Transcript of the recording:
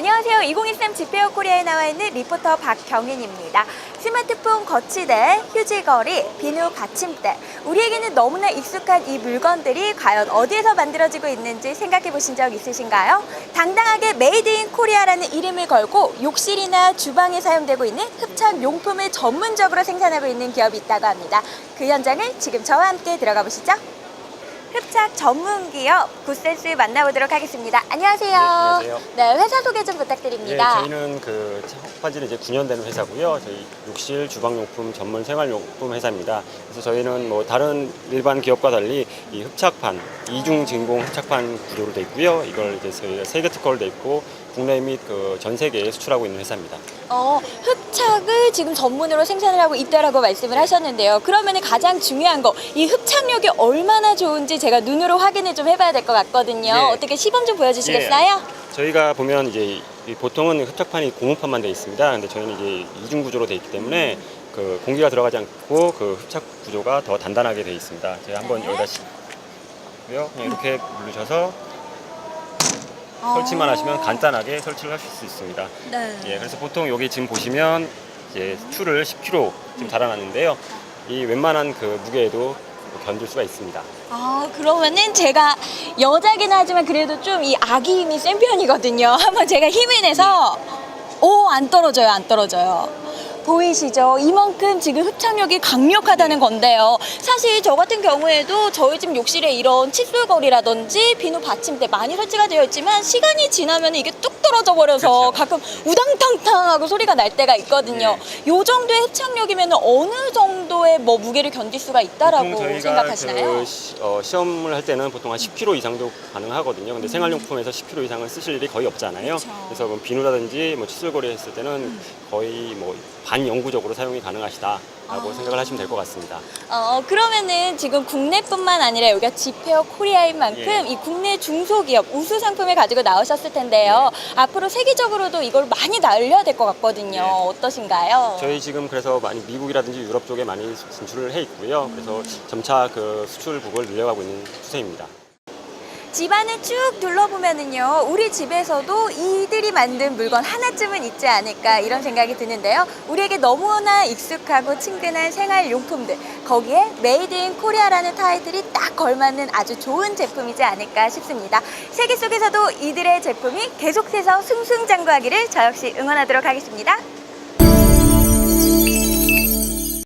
안녕하세요. 2023 지페어 코리아에 나와 있는 리포터 박경인입니다. 스마트폰 거치대, 휴지거리, 비누 받침대. 우리에게는 너무나 익숙한 이 물건들이 과연 어디에서 만들어지고 있는지 생각해 보신 적 있으신가요? 당당하게 메이드 인 코리아라는 이름을 걸고 욕실이나 주방에 사용되고 있는 흡착 용품을 전문적으로 생산하고 있는 기업이 있다고 합니다. 그 현장을 지금 저와 함께 들어가 보시죠. 흡착 전문 기업 굿센스 만나보도록 하겠습니다. 안녕하세요. 네, 안녕하세요. 네, 회사 소개 좀 예, 부탁드립니다. 저희는 그 창업한 지는 이제 9년 되는 회사고요. 저희 욕실 주방용품 전문 생활용품 회사입니다. 그래서 저희는 뭐 다른 일반 기업과 달리 이 흡착판 이중 진공 흡착판 구조로 돼 있고요. 이걸 이제 저희가 세계 특허로 돼 있고 국내 및 그 전 세계에 수출하고 있는 회사입니다. 어, 흡착을 지금 전문으로 생산을 하고 있다라고 말씀을 하셨는데요. 그러면 가장 중요한 거, 이 흡착력이 얼마나 좋은지 제가 눈으로 확인을 좀 해봐야 될 것 같거든요. 네. 어떻게 시범 좀 보여주시겠어요? 저희가 보면 이제 이 보통은 흡착판이 고무판만 되어 있습니다. 근데 저희는 이제 이중 구조로 되어 있기 때문에 그 공기가 들어가지 않고 그 흡착 구조가 더 단단하게 되어 있습니다. 제가 한번 네. 여기다 씌고요. 이렇게 누르셔서 어. 설치만 하시면 간단하게 설치를 하실 수 있습니다. 네. 예, 그래서 보통 여기 지금 보시면 이제 추를 10kg 지금 달아놨는데요. 이 웬만한 그 무게에도 견딜 수가 있습니다. 아, 그러면은 제가 여자긴 하지만 그래도 좀 이 아기 힘이 센 편이거든요. 한번 제가 힘을 내서 오, 안 떨어져요, 안 떨어져요. 보이시죠? 이만큼 지금 흡착력이 강력하다는 건데요. 사실 저 같은 경우에도 저희 집 욕실에 이런 칫솔거리라든지 비누 받침대 많이 설치가 되어 있지만 시간이 지나면 이게 뚝 떨어져 버려서 그렇죠. 가끔 우당탕탕하고 소리가 날 때가 있거든요. 요 정도의 흡착력이면 어느 정도 의 뭐 무게를 견딜 수가 있다라고 생각하시나요? 그 시, 어, 시험을 할 때는 보통 한 10kg 이상도 가능하거든요. 근데 생활용품에서 10kg 이상을 쓰실 일이 거의 없잖아요. 그쵸. 음. 그래서 뭐 비누라든지 뭐 칫솔거리 했을 때는 거의 뭐 반영구적으로 사용이 가능하시다 라고 아. 생각을 하시면 될 것 같습니다. 어, 그러면은 지금 국내뿐만 아니라 여기가 지페어 코리아인 만큼 예. 이 국내 중소기업 우수 상품을 가지고 나오셨을 텐데요. 앞으로 세계적으로도 이걸 많이 날려야 될 것 같거든요. 예. 어떠신가요? 저희 지금 그래서 많이 미국이라든지 유럽 쪽에 많이 진출을 해 있고요. 그래서 점차 그 수출국을 늘려가고 있는 추세입니다. 집안을 쭉 둘러보면은요, 우리 집에서도 이들이 만든 물건 하나쯤은 있지 않을까 이런 생각이 드는데요. 우리에게 너무나 익숙하고 친근한 생활용품들, 거기에 메이드 인 코리아라는 타이틀이 딱 걸맞는 아주 좋은 제품이지 않을까 싶습니다. 세계 속에서도 이들의 제품이 계속해서 승승장구하기를 저 역시 응원하도록 하겠습니다.